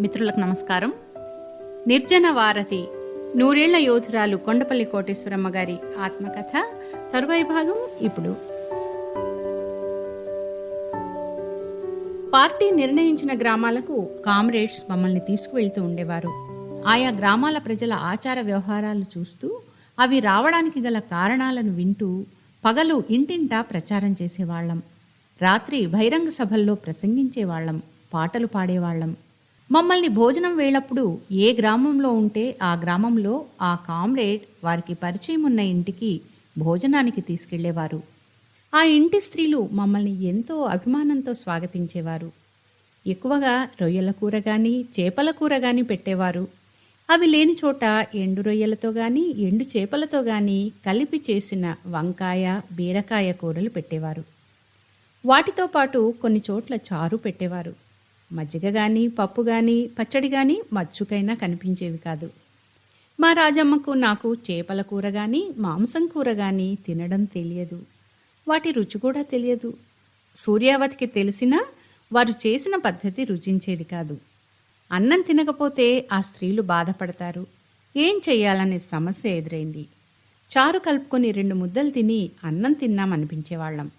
మిత్రులకు నమస్కారం. నిర్జన వారధి నూరేళ్ళ యోధురాలు కొండపల్లి కోటేశ్వరమ్మ గారి ఆత్మకథ తరువాయి భాగం ఇప్పుడు. పార్టీ నిర్ణయించిన గ్రామాలకు కామ్రేడ్స్ మమ్మల్ని తీసుకువెళ్తూ ఉండేవారు. ఆయా గ్రామాల ప్రజల ఆచార వ్యవహారాలు చూస్తూ అవి రావడానికి గల కారణాలను వింటూ పగలు ఇంటింటా ప్రచారం చేసేవాళ్ళం. రాత్రి బహిరంగ సభల్లో ప్రసంగించేవాళ్ళం పాటలు పాడేవాళ్ళం. మమ్మల్ని భోజనం వేళప్పుడు ఏ గ్రామంలో ఉంటే ఆ గ్రామంలో ఆ కామ్రేడ్ వారికి పరిచయం ఉన్న ఇంటికి భోజనానికి తీసుకెళ్ళేవారు. ఆ ఇంటి స్త్రీలు మమ్మల్ని ఎంతో అభిమానంతో స్వాగతించేవారు. ఎక్కువగా రొయ్యల కూర కానీ చేపల కూర కానీ పెట్టేవారు. అవి లేని చోట ఎండు రొయ్యలతో కానీ ఎండు చేపలతో కానీ కలిపి చేసిన వంకాయ బీరకాయ కూరలు పెట్టేవారు. వాటితో పాటు కొన్ని చోట్ల చారు పెట్టేవారు. మజ్జిగ కానీ పప్పు కానీ పచ్చడి కానీ మచ్చుకైనా కనిపించేవి కాదు. మా రాజమ్మకు నాకు చేపల కూర కానీ మాంసం కూర కానీ తినడం తెలియదు. వాటి రుచి కూడా తెలియదు. సూర్యావతికి తెలిసినా వారు చేసిన పద్ధతి రుచించేది కాదు. అన్నం తినకపోతే ఆ స్త్రీలు బాధపడతారు. ఏం చెయ్యాలనే సమస్య ఎదురైంది. చారు కలుపుకొని రెండు ముద్దలు తిని అన్నం తిన్నామనిపించేవాళ్ళం.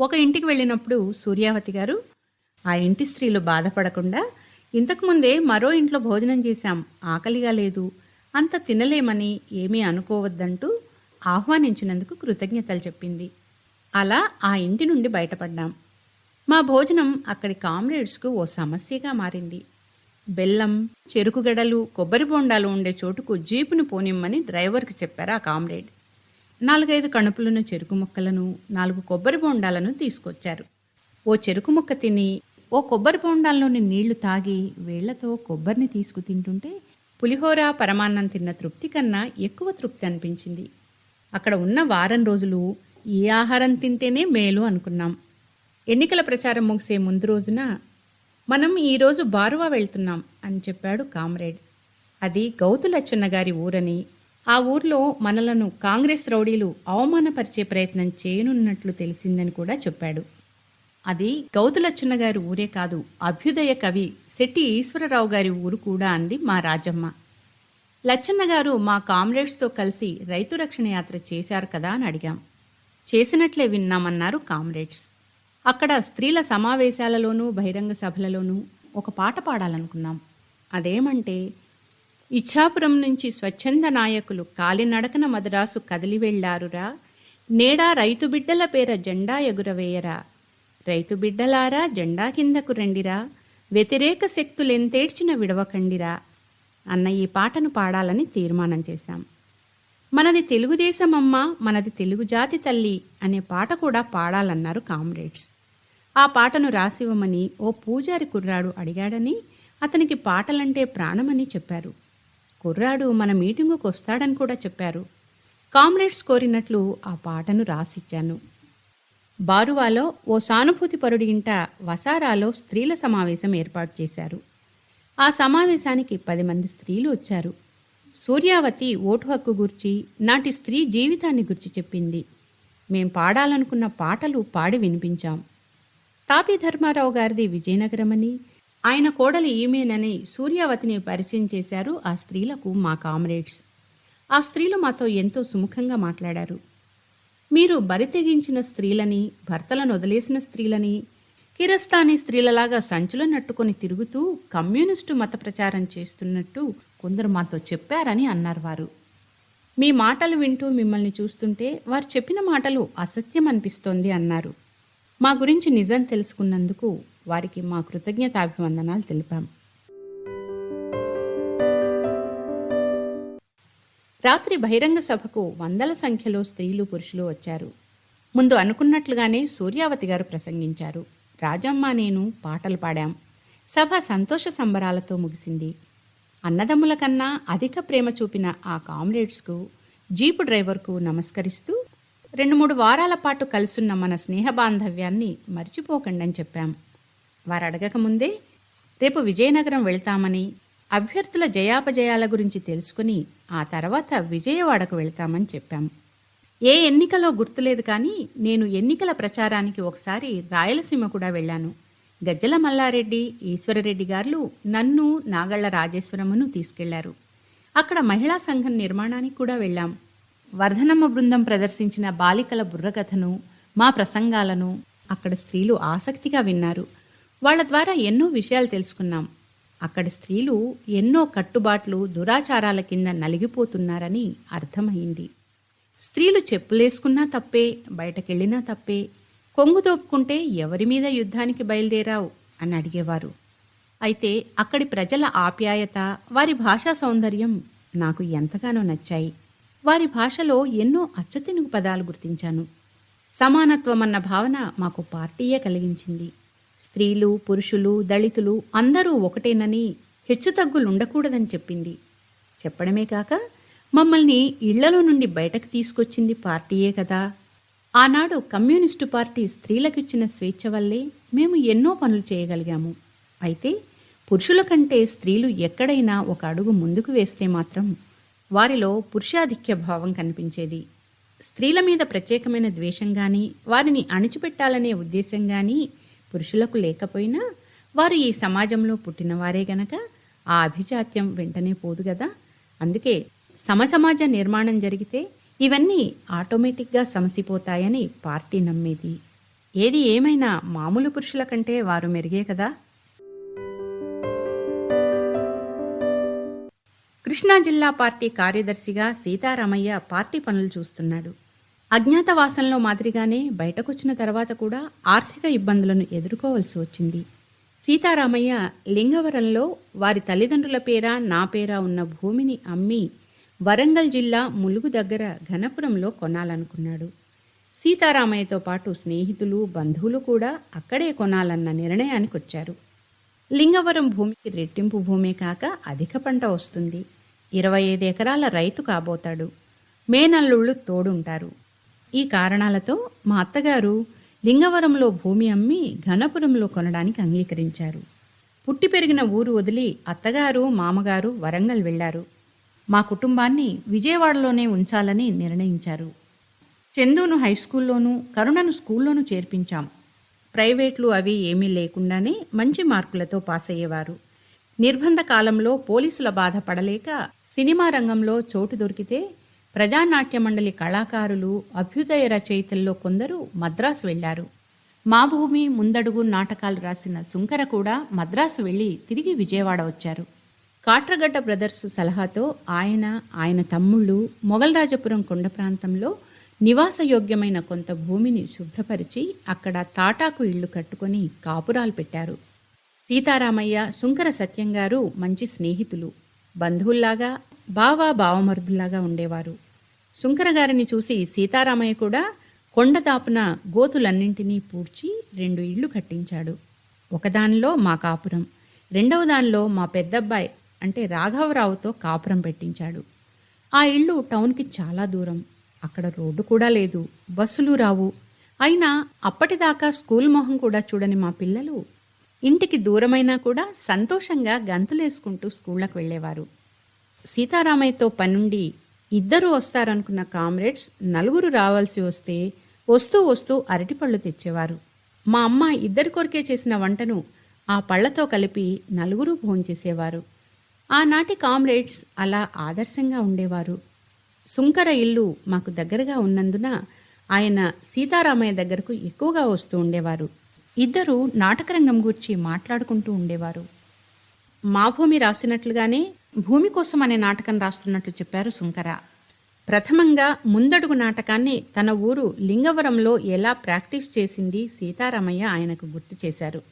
ఒక ఇంటికి వెళ్ళినప్పుడు సూర్యావతి గారు ఆ ఇంటి స్త్రీలు బాధపడకుండా ఇంతకుముందే మరో ఇంట్లో భోజనం చేశాం. ఆకలిగా లేదు. అంత తినలేమని ఏమీ అనుకోవద్దంటూ ఆహ్వానించినందుకు కృతజ్ఞతలు చెప్పింది. అలా ఆ ఇంటి నుండి బయటపడ్డాం. మా భోజనం అక్కడి కామ్రేడ్స్కు ఓ సమస్యగా మారింది. బెల్లం చెరుకుగడలు కొబ్బరి బొండాలు ఉండే చోటుకు జీపును పోనిమ్మని డ్రైవర్కి చెప్పారు ఆ కామ్రేడ్. నాలుగైదు కణుపులను చెరుకు ముక్కలను నాలుగు కొబ్బరి బొండాలను తీసుకొచ్చారు. ఓ చెరుకు ముక్క తిని ఓ కొబ్బరి బొండాల్లోని నీళ్ళు తాగి వేళ్ళతో కొబ్బరిని తీసుకు తింటుంటే పులిహోర పరమాన్నం తిన్న తృప్తి కన్నా ఎక్కువ తృప్తి అనిపించింది. అక్కడ ఉన్న వారం రోజులు ఈ ఆహారం తింటేనే మేలు అనుకున్నాం. ఎన్నికల ప్రచారం ముగిసే ముందు రోజున మనం ఈరోజు బారువా వెళ్తున్నాం అని చెప్పాడు కామ్రేడ్. అది గౌతులచ్చన్న గారి ఊరని ఆ ఊర్లో మనలను కాంగ్రెస్ రౌడీలు అవమానపరిచే ప్రయత్నం చేయనున్నట్లు తెలిసిందని కూడా చెప్పాడు. అది గౌతులచ్చన్న గారి ఊరే కాదు అభ్యుదయ కవి శెట్టి ఈశ్వరరావు గారి ఊరు కూడా అంది మా రాజమ్మ. లచ్చన్న గారు మా కామ్రేడ్స్తో కలిసి రైతు రక్షణ యాత్ర చేశారు కదా అని అడిగాం. చేసినట్లే విన్నామన్నారు కామ్రేడ్స్. అక్కడ స్త్రీల సమావేశాలలోనూ బహిరంగ సభలలోనూ ఒక పాట పాడాలనుకున్నాం. అదేమంటే ఇచ్ఛాపురం నుంచి స్వచ్ఛంద నాయకులు కాలినడకన మద్రాసు కదిలి వెళ్ళారురా నేడా రైతు బిడ్డల పేర జెండా ఎగురవేయరా రైతు బిడ్డలారా జెండా కిందకు రండిరా. వ్యతిరేక శక్తులెంతేడ్చిన విడవకండిరా అన్న ఈ పాటను పాడాలని తీర్మానం చేశాం. మనది తెలుగుదేశం అమ్మ మనది తెలుగు జాతి తల్లి అనే పాట కూడా పాడాలన్నారు కామ్రేడ్స్. ఆ పాటను రాసివ్వమని ఓ పూజారి కుర్రాడు అడిగాడని అతనికి పాటలంటే ప్రాణమని చెప్పారు. కుర్రాడు మన మీటింగుకు వస్తాడని కూడా చెప్పారు. కామ్రేడ్స్ కోరినట్లు ఆ పాటను రాసిచ్చాను. బారువాలో ఓ సానుభూతిపరుడి ఇంట వసారాలో స్త్రీల సమావేశం ఏర్పాటు చేశారు. ఆ సమావేశానికి పది మంది స్త్రీలు వచ్చారు. సూర్యావతి ఓటు హక్కు గురించి నాటి స్త్రీ జీవితాన్ని గురించి చెప్పింది. మేం పాడాలనుకున్న పాటలు పాడి వినిపించాం. తాపి ధర్మారావు గారిది విజయనగరమని ఆయన కోడలి ఈమెనని సూర్యావతిని పరిచయం చేశారు ఆ స్త్రీలకు మా కామ్రేడ్స్. ఆ స్త్రీలు మాతో ఎంతో సుముఖంగా మాట్లాడారు. మీరు బరి తెగించిన స్త్రీలని భర్తలను వదిలేసిన స్త్రీలని కిరస్థానీ స్త్రీలలాగా సంచులు నట్టుకొని తిరుగుతూ కమ్యూనిస్టు మత ప్రచారం చేస్తున్నట్టు కొందరు మాతో చెప్పారని అన్నారు వారు. మీ మాటలు వింటూ మిమ్మల్ని చూస్తుంటే వారు చెప్పిన మాటలు అసత్యం అనిపిస్తోంది అన్నారు. మా గురించి నిజం తెలుసుకున్నందుకు వారికి మా కృతజ్ఞతాభివందనాలు తెలిపాం. రాత్రి బహిరంగ సభకు వందల సంఖ్యలో స్త్రీలు పురుషులు వచ్చారు. ముందు అనుకున్నట్లుగానే సూర్యావతి గారు ప్రసంగించారు. రాజమ్మ నేను పాటలు పాడాం. సభ సంతోష సంబరాలతో ముగిసింది. అన్నదమ్ముల కన్నా అధిక ప్రేమ చూపిన ఆ కామ్రేడ్స్కు జీపు డ్రైవర్కు నమస్కరిస్తూ రెండు మూడు వారాల పాటు కలుసున్న మన స్నేహ బాంధవ్యాన్ని మర్చిపోకండి అని చెప్పాం. వారు అడగకముందే రేపు విజయనగరం వెళ్తామని అభ్యర్థుల జయాపజయాల గురించి తెలుసుకుని ఆ తర్వాత విజయవాడకు వెళ్తామని చెప్పాం ఏ ఎన్నికలో గుర్తులేదు కానీ నేను ఎన్నికల ప్రచారానికి ఒకసారి రాయలసీమ కూడా వెళ్ళాను. గజ్జల మల్లారెడ్డి ఈశ్వరరెడ్డి గారు నన్ను నాగళ్ళ రాజేశ్వరమును తీసుకెళ్ళారు. అక్కడ మహిళా సంఘం నిర్మాణానికి కూడా వెళ్ళాం. వర్ధనమ్మ బృందం ప్రదర్శించిన బాలికల బుర్రకథను మా ప్రసంగాలను అక్కడ స్త్రీలు ఆసక్తిగా విన్నారు. వాళ్ళ ద్వారా ఎన్నో విషయాలు తెలుసుకున్నాం. అక్కడి స్త్రీలు ఎన్నో కట్టుబాట్లు దురాచారాల కింద నలిగిపోతున్నారని అర్థమైంది. స్త్రీలు చెప్పులేసుకున్నా తప్పే బయటకెళ్ళినా తప్పే కొంగు దోపుకుంటే ఎవరి మీద యుద్ధానికి బయలుదేరావు అని అడిగేవారు. అయితే అక్కడి ప్రజల ఆప్యాయత వారి భాషా సౌందర్యం నాకు ఎంతగానో నచ్చాయి. వారి భాషలో ఎన్నో అచ్చతెనుగు పదాలు గుర్తించాను. సమానత్వం అన్న భావన మాకు పార్టీయే కలిగించింది. స్త్రీలు పురుషులు దళితులు అందరూ ఒకటేనని హెచ్చుతగ్గులుండకూడదని చెప్పింది. చెప్పడమే కాక మమ్మల్ని ఇళ్ళలో నుండి బయటకు తీసుకొచ్చింది పార్టీయే కదా. ఆనాడు కమ్యూనిస్టు పార్టీ స్త్రీలకిచ్చిన స్వేచ్ఛ వల్లే మేము ఎన్నో పనులు చేయగలిగాము. అయితే పురుషుల కంటే స్త్రీలు ఎక్కడైనా ఒక అడుగు ముందుకు వేస్తే మాత్రం వారిలో పురుషాధిక్య భావం కనిపించేది. స్త్రీల మీద ప్రత్యేకమైన ద్వేషం కానీ వారిని అణిచిపెట్టాలనే ఉద్దేశం కానీ పురుషులకు లేకపోయినా వారు ఈ సమాజంలో పుట్టినవారే గనక ఆ అభిజాత్యం వెంటనే పోదు కదా అందుకే సమసమాజ నిర్మాణం జరిగితే ఇవన్నీ ఆటోమేటిక్గా సమసిపోతాయని పార్టీ నమ్మేది. ఏది ఏమైనా మామూలు పురుషుల కంటే వారు మెరుగే కదా. కృష్ణా జిల్లా పార్టీ కార్యదర్శిగా సీతారామయ్య పార్టీ పనులు చూస్తున్నాడు. అజ్ఞాతవాసంలో మాదిరిగానే బయటకొచ్చిన తర్వాత కూడా ఆర్థిక ఇబ్బందులను ఎదుర్కోవలసి వచ్చింది. సీతారామయ్య లింగవరంలో వారి తల్లిదండ్రుల పేర నా పేర ఉన్న భూమిని అమ్మి వరంగల్ జిల్లా ములుగు దగ్గర ఘనపురంలో కొనాలనుకున్నాడు. సీతారామయ్యతో పాటు స్నేహితులు బంధువులు కూడా అక్కడే కొనాలన్న నిర్ణయానికి వచ్చారు లింగవరం భూమికి రెట్టింపు భూమే కాక అధిక పంట వస్తుంది. ఇరవై ఐదు ఎకరాల రైతు కాబోతాడు. మేనల్లుళ్ళు తోడుంటారు. ఈ కారణాలతో మా అత్తగారు లింగవరంలో భూమి అమ్మి ఘనపురంలో కొనడానికి అంగీకరించారు. పుట్టి పెరిగిన ఊరు వదిలి అత్తగారు మామగారు వరంగల్ వెళ్ళారు మా కుటుంబాన్ని విజయవాడలోనే ఉంచాలని నిర్ణయించారు. చందును హై స్కూల్లోనూ కరుణను స్కూల్లోనూ చేర్పించాం. ప్రైవేట్లు అవి ఏమీ లేకుండానే మంచి మార్కులతో పాస్ అయ్యేవారు. నిర్బంధ కాలంలో పోలీసుల బాధ పడలేక సినిమా రంగంలో చోటు దొరికితే ప్రజానాట్య మండలి కళాకారులు అభ్యుదయ రచయితల్లో కొందరు మద్రాసు వెళ్ళారు మా భూమి ముందడుగు నాటకాలు రాసిన సుంకర కూడా మద్రాసు వెళ్ళి తిరిగి విజయవాడ వచ్చారు. కాట్రగడ్డ బ్రదర్స్ సలహాతో ఆయన ఆయన తమ్ముళ్ళు మొగల్రాజపురం కొండ ప్రాంతంలో నివాసయోగ్యమైన కొంత భూమిని శుభ్రపరిచి అక్కడ తాటాకు ఇళ్ళు కట్టుకొని కాపురాలు పెట్టారు. సీతారామయ్య సుంకర సత్యంగారు మంచి స్నేహితులు. బంధువుల్లాగా బావా బావమరుదుల్లాగా ఉండేవారు. శుంకరగారిని చూసి సీతారామయ్య కూడా కొండ దాపున గోతులన్నింటినీ పూడ్చి రెండు ఇళ్ళు కట్టించాడు. ఒకదానిలో మా కాపురం రెండవ దానిలో మా పెద్దబ్బాయి అంటే రాఘవరావుతో కాపురం పెట్టించాడు. ఆ ఇల్లు టౌన్కి చాలా దూరం అక్కడ రోడ్డు కూడా లేదు బస్సులు రావు. అయినా అప్పటిదాకా స్కూల్ మొహం కూడా చూడని మా పిల్లలు ఇంటికి దూరమైనా కూడా సంతోషంగా గంతులేసుకుంటూ స్కూళ్ళకు వెళ్ళేవారు. సీతారామయ్యతో పనుండి ఇద్దరు వస్తారనుకున్న కామ్రేడ్స్ నలుగురు రావాల్సి వస్తే వస్తూ వస్తూ అరటిపళ్ళు తెచ్చేవారు. మా అమ్మ ఇద్దరి కొరికే చేసిన వంటను ఆ పళ్ళతో కలిపి నలుగురు భోంచేసేవారు. ఆనాటి కామ్రేడ్స్ అలా ఆదర్శంగా ఉండేవారు. సుంకర ఇల్లు మాకు దగ్గరగా ఉన్నందున ఆయన సీతారామయ్య దగ్గరకు ఎక్కువగా వస్తూ ఉండేవారు. ఇద్దరు నాటకరంగం గురించి మాట్లాడుకుంటూ ఉండేవారు. మా భూమి రాసినట్లుగానే భూమి కోసం అనే నాటకం రాస్తున్నట్లు చెప్పారు శుంకర. ప్రథమంగా ముందడుగు నాటకాన్ని తన ఊరు లింగవరంలో ఎలా ప్రాక్టీస్ చేసింది సీతారామయ్య ఆయనకు గుర్తు చేశారు.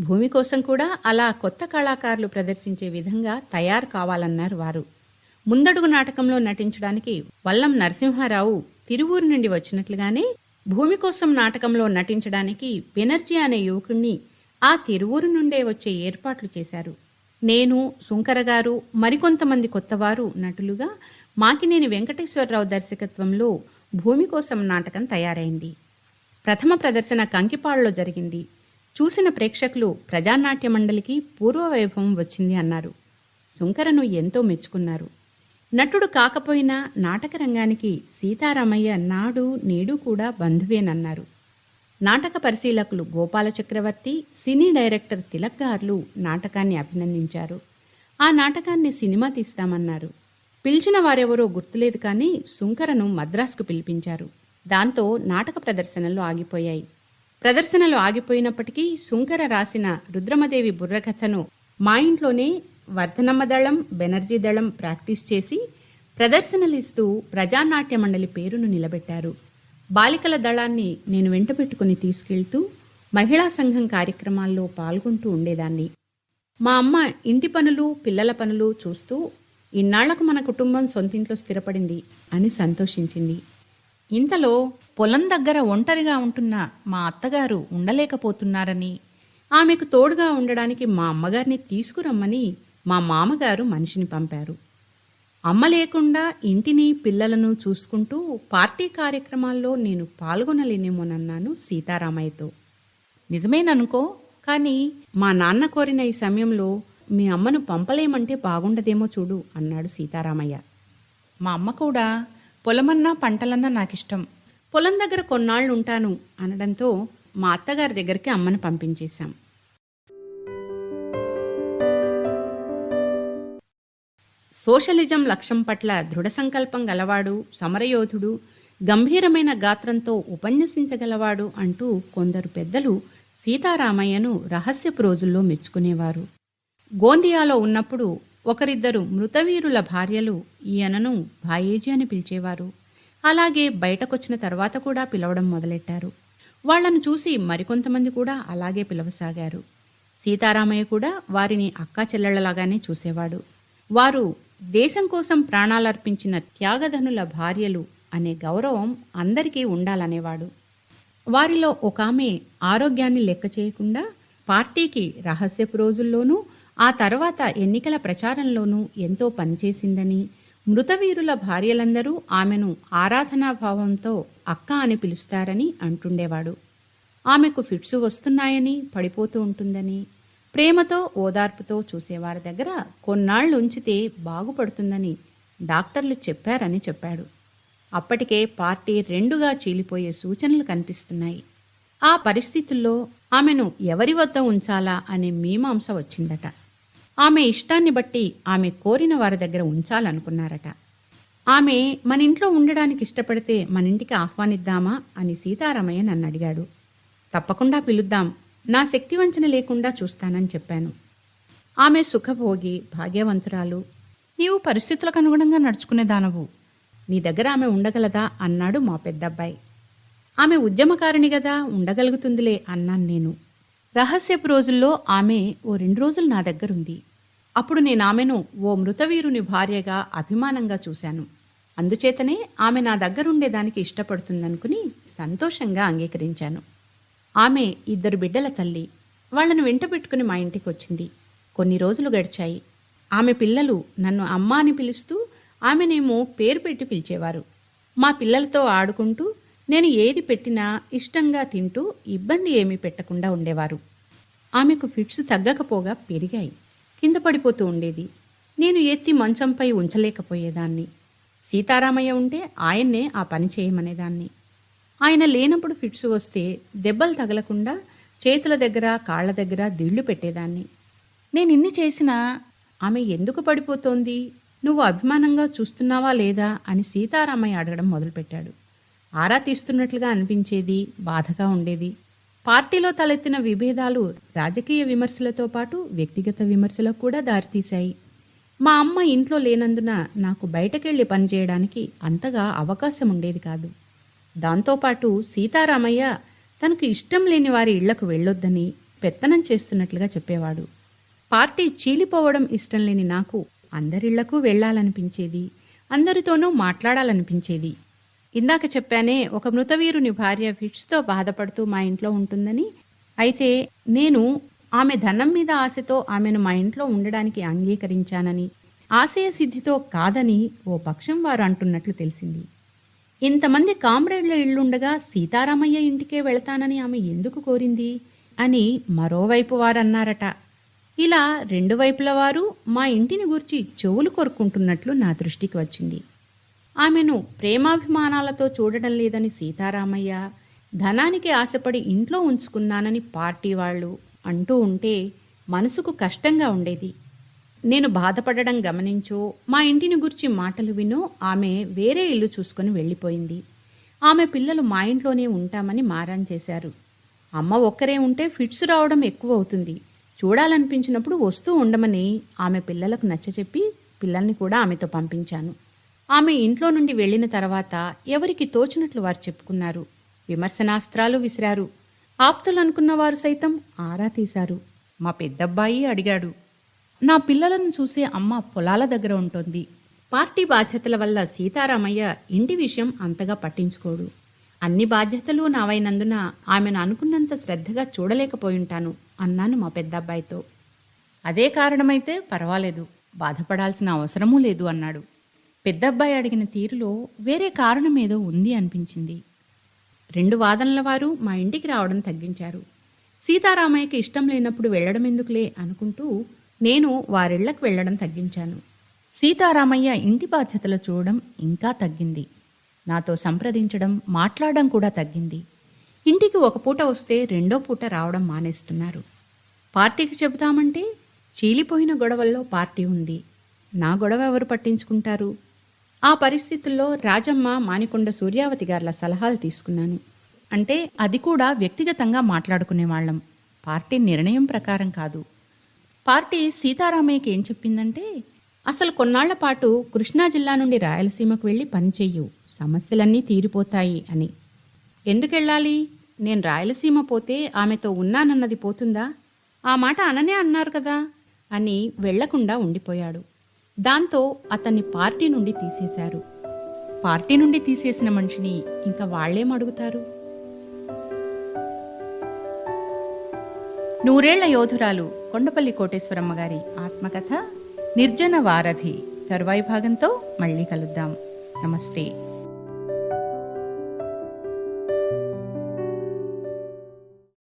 భూమి కోసం కూడా అలా కొత్త కళాకారులు ప్రదర్శించే విధంగా తయారు కావాలన్నారు వారు. ముందడుగు నాటకంలో నటించడానికి వల్లం నరసింహారావు తిరువూరు నుండి వచ్చినట్లుగానే భూమి కోసం నాటకంలో నటించడానికి బెనర్జీ అనే యువకుణ్ణి ఆ తిరువూరు నుండే వచ్చే ఏర్పాట్లు చేశారు. నేను శుంకర గారు మరికొంతమంది కొత్తవారు నటులుగా మాకినేని వెంకటేశ్వరరావు దర్శకత్వంలో భూమి కోసం నాటకం తయారైంది. ప్రథమ ప్రదర్శన కంకిపాడులో జరిగింది. చూసిన ప్రేక్షకులు ప్రజానాట్య మండలికి పూర్వ వైభవం వచ్చింది అన్నారు. శుంకరను ఎంతో మెచ్చుకున్నారు. నటుడు కాకపోయినా నాటక రంగానికి సీతారామయ్య నాడు నేడు కూడా బంధువేనన్నారు. నాటక పరిశీలకులు గోపాల చక్రవర్తి సినీ డైరెక్టర్ తిలక్ గారు నాటకాన్ని అభినందించారు. ఆ నాటకాన్ని సినిమా తీస్తామన్నారు. పిలిచిన వారెవరో గుర్తులేదు కానీ శుంకరను మద్రాసుకు పిలిపించారు. దాంతో నాటక ప్రదర్శనలు ఆగిపోయాయి. ప్రదర్శనలు ఆగిపోయినప్పటికీ శుంకర రాసిన రుద్రమదేవి బుర్రకథను మా ఇంట్లోనే వర్ధనమ్మ దళం బెనర్జీ దళం ప్రాక్టీస్ చేసి ప్రదర్శనలు ఇస్తూ ప్రజానాట్య మండలి పేరును నిలబెట్టారు. బాలికల దళాన్ని నేను వెంటబెట్టుకుని తీసుకెళ్తూ మహిళా సంఘం కార్యక్రమాల్లో పాల్గొంటూ ఉండేదాన్ని. మా అమ్మ ఇంటి పనులు పిల్లల పనులు చూస్తూ ఇన్నాళ్ళకు మన కుటుంబం సొంతింట్లో స్థిరపడింది అని సంతోషించింది. ఇంతలో పొలం దగ్గర ఒంటరిగా ఉంటున్న మా అత్తగారు ఉండలేకపోతున్నారని ఆమెకు తోడుగా ఉండడానికి మా అమ్మగారిని తీసుకురమ్మని మా మామగారు మనిషిని పంపారు. అమ్మ లేకుండా ఇంటిని పిల్లలను చూసుకుంటూ పార్టీ కార్యక్రమాల్లో నేను పాల్గొనలేనేమోనన్నాను సీతారామయ్యతో. నిజమేననుకో కానీ మా నాన్న కోరిన ఈ సమయంలో మీ అమ్మను పంపలేమంటే బాగుండదేమో చూడు అన్నాడు సీతారామయ్య. మా అమ్మ కూడా పొలమన్నా పంటలన్నా నాకిష్టం. పొలం దగ్గర కొన్నాళ్ళు ఉంటాను అనడంతో మా అత్తగారి దగ్గరికి అమ్మను పంపించేశాం. సోషలిజం లక్ష్యం పట్ల దృఢ సంకల్పం గలవాడు సమరయోధుడు గంభీరమైన గాత్రంతో ఉపన్యసించగలవాడు అంటూ కొందరు పెద్దలు సీతారామయ్యను రహస్యపు రోజుల్లో మెచ్చుకునేవారు. గోందియాలో ఉన్నప్పుడు ఒకరిద్దరు మృతవీరుల భార్యలు ఈయనను భాయేజీ అని పిలిచేవారు. అలాగే బయటకొచ్చిన తర్వాత కూడా పిలవడం మొదలెట్టారు. వాళ్ళను చూసి మరికొంతమంది కూడా అలాగే పిలవసాగారు. సీతారామయ్య కూడా వారిని అక్కా చెల్లెళ్ళలాగానే చూసేవాడు. వారు దేశం కోసం ప్రాణాలర్పించిన త్యాగధనుల భార్యలు అనే గౌరవం అందరికీ ఉండాలనేవాడు. వారిలో ఒక ఆమె ఆరోగ్యాన్ని లెక్క చేయకుండా పార్టీకి రహస్యపు రోజుల్లోనూ ఆ తర్వాత ఎన్నికల ప్రచారంలోనూ ఎంతో పనిచేసిందని మృతవీరుల భార్యలందరూ ఆమెను ఆరాధనాభావంతో అక్క అని పిలుస్తారని అంటుండేవాడు. ఆమెకు ఫిట్స్ వస్తున్నాయని పడిపోతూ ఉంటుందని ప్రేమతో ఓదార్పుతో చూసేవారి దగ్గర కొన్నాళ్ళు ఉంచితే బాగుపడుతుందని డాక్టర్లు చెప్పారని చెప్పాడు. అప్పటికే పార్టీ రెండుగా చీలిపోయే సూచనలు కనిపిస్తున్నాయి. ఆ పరిస్థితుల్లో ఆమెను ఎవరి వద్ద ఉంచాలా అనే మీమాంస వచ్చిందట. ఆమె ఇష్టాన్ని బట్టి ఆమె కోరిన వారి దగ్గర ఉంచాలనుకున్నారట. ఆమె మన ఇంట్లో ఉండడానికి ఇష్టపడితే మన ఇంటికి ఆహ్వానిద్దామా అని సీతారామయ్య నన్ను అడిగాడు. తప్పకుండా పిలుద్దాం నా శక్తివంచన లేకుండా చూస్తానని చెప్పాను. ఆమె సుఖభోగి భాగ్యవంతురాలు. నీవు పరిస్థితులకు అనుగుణంగా నడుచుకునే దానవు. నీ దగ్గర ఆమె ఉండగలదా? అన్నాడు మా పెద్దబ్బాయి. ఆమె ఉద్యమకారిణి గదా? ఉండగలుగుతుందిలే అన్నాను నేను. రహస్యపు రోజుల్లో ఆమె ఓ రెండు రోజులు నా దగ్గరుంది. అప్పుడు నేను ఆమెను ఓ మృతవీరుని భార్యగా అభిమానంగా చూశాను. అందుచేతనే ఆమె నా దగ్గరుండేదానికి ఇష్టపడుతుందనుకుని సంతోషంగా అంగీకరించాను. ఆమె ఇద్దరు బిడ్డల తల్లి. వాళ్ళను వెంట పెట్టుకుని మా ఇంటికి వచ్చింది. కొన్ని రోజులు గడిచాయి. ఆమె పిల్లలు నన్ను అమ్మ అని పిలుస్తూ ఆమెనేమో పేరు పెట్టి పిలిచేవారు. మా పిల్లలతో ఆడుకుంటూ నేను ఏది పెట్టినా ఇష్టంగా తింటూ ఇబ్బంది ఏమీ పెట్టకుండా ఉండేవారు. ఆమెకు ఫిట్స్ తగ్గకపోగా పెరిగాయి. కింద పడిపోతూ ఉండేది. నేను ఎత్తి మంచంపై ఉంచలేకపోయేదాన్ని. సీతారామయ్య ఉంటే ఆయన్నే ఆ పని చేయమనేదాన్ని. ఆయన లేనప్పుడు ఫిట్స్ వస్తే దెబ్బలు తగలకుండా చేతుల దగ్గర కాళ్ళ దగ్గర దిళ్ళు పెట్టేదాన్ని. నేను ఇన్ని చేసినా ఆమె ఎందుకు పడిపోతోంది? నువ్వు అభిమానంగా చూస్తున్నావా లేదా? అని సీతారామయ్య అడగడం మొదలుపెట్టాడు. ఆరా తీస్తున్నట్లుగా అనిపించేది బాధగా ఉండేది. పార్టీలో తలెత్తిన విభేదాలు రాజకీయ విమర్శలతో పాటు వ్యక్తిగత విమర్శలకు కూడా దారితీశాయి. మా అమ్మ ఇంట్లో లేనందున నాకు బయటకెళ్ళి పనిచేయడానికి అంతగా అవకాశం ఉండేది కాదు. దాంతోపాటు సీతారామయ్య తనకు ఇష్టం లేని వారి ఇళ్ళకు వెళ్ళొద్దని పెత్తనం చేస్తున్నట్లుగా చెప్పేవాడు. పార్టీ చీలిపోవడం ఇష్టం లేని నాకు అందరిళ్ళకు వెళ్ళాలనిపించేది అందరితోనూ మాట్లాడాలనిపించేది. ఇందాక చెప్పానే ఒక మృతవీరుని భార్య ఫిట్స్తో బాధపడుతూ మా ఇంట్లో ఉంటుందని అయితే నేను ఆమె ధనం మీద ఆశతో ఆమెను మా ఇంట్లో ఉండడానికి అంగీకరించానని ఆశయ సిద్ధితో కాదని ఓ పక్షం వారు అంటున్నట్లు తెలిసింది. ఇంతమంది కామ్రేడ్ల ఇల్లుండగా సీతారామయ్య ఇంటికే వెళతానని ఆమె ఎందుకు కోరింది? అని మరోవైపు వారన్నారట. ఇలా రెండు వైపుల వారు మా ఇంటిని గురించి చెవులు కొరుక్కుంటున్నట్లు నా దృష్టికి వచ్చింది. ఆమెను ప్రేమాభిమానాలతో చూడడం లేదని సీతారామయ్య ధనానికి ఆశపడి ఇంట్లో ఉంచుకున్నానని పార్టీ వాళ్ళు అంటూ ఉంటే మనసుకు కష్టంగా ఉండేది. నేను బాధపడడం గమనించో. మా ఇంటిని గురించి మాటలు వినో. ఆమె వేరే ఇల్లు చూసుకొని వెళ్ళిపోయింది. ఆమె పిల్లలు మా ఇంట్లోనే ఉంటామని మారాన్ చేశారు. అమ్మ ఒక్కరే ఉంటే ఫిట్స్ రావడం ఎక్కువ అవుతుంది చూడాలనిపించినప్పుడు వస్తూ ఉండమని ఆమె పిల్లలకు నచ్చచెప్పి పిల్లల్ని కూడా ఆమెతో పంపించాను. ఆమె ఇంట్లో నుండి వెళ్ళిన తర్వాత ఎవరికి తోచినట్లు వారు చెప్పుకున్నారు. విమర్శనాస్త్రాలు విసిరారు. ఆప్తులు అనుకున్న వారు సైతం ఆరా తీశారు. మా పెద్దబ్బాయి అడిగాడు నా పిల్లలను చూసే అమ్మ పొలాల దగ్గర ఉంటుంది. పార్టీ బాధ్యతల వల్ల సీతారామయ్య ఇంటి విషయం అంతగా పట్టించుకోడు. అన్ని బాధ్యతలు నావైనందున ఆమెను అనుకున్నంత శ్రద్ధగా చూడలేకపోయుంటాను అన్నాను మా పెద్దబ్బాయితో. అదే కారణమైతే పర్వాలేదు బాధపడాల్సిన అవసరమూ లేదు అన్నాడు. పెద్దబ్బాయి అడిగిన తీరులో వేరే కారణం ఏదో ఉంది అనిపించింది. రెండు వాదనల వారు మా ఇంటికి రావడం తగ్గించారు. సీతారామయ్యకి ఇష్టం లేనప్పుడు వెళ్ళడం ఎందుకులే అనుకుంటూ నేను వారిళ్ళకు వెళ్ళడం తగ్గించాను. సీతారామయ్య ఇంటి బాధ్యతలు చూడడం ఇంకా తగ్గింది. నాతో సంప్రదించడం మాట్లాడడం కూడా తగ్గింది. ఇంటికి ఒక పూట వస్తే రెండో పూట రావడం మానేస్తున్నారు. పార్టీకి చెబుతామంటే చీలిపోయిన గొడవల్లో పార్టీ ఉంది. నా గొడవ ఎవరు పట్టించుకుంటారు? ఆ పరిస్థితుల్లో రాజమ్మ మానికొండ సూర్యావతి గార్ల సలహాలు తీసుకున్నాను. అంటే అది కూడా వ్యక్తిగతంగా మాట్లాడుకునేవాళ్ళం. పార్టీ నిర్ణయం ప్రకారం కాదు. పార్టీ సీతారామయ్యకి ఏం చెప్పిందంటే అసలు కొన్నాళ్ళ పాటు కృష్ణా జిల్లా నుండి రాయలసీమకు వెళ్ళి పనిచెయ్యు సమస్యలన్నీ తీరిపోతాయి అని. ఎందుకెళ్ళాలి? నేను రాయలసీమ పోతే ఆమెతో ఉన్నానన్నది పోతుందా? ఆ మాట అననే అన్నారు కదా అని వెళ్ళకుండా ఉండిపోయాడు. దాంతో అతన్ని పార్టీ నుండి తీసేశారు. పార్టీ నుండి తీసేసిన మనిషిని ఇంకా వాళ్ళేం అడుగుతారు? నూరేళ్ళ యోధురాలు కొండపల్లి కోటేశ్వరమ్మ గారి ఆత్మకథ నిర్జన వారధి తరువాయి భాగంతో మళ్ళీ కలుద్దాం. నమస్తే.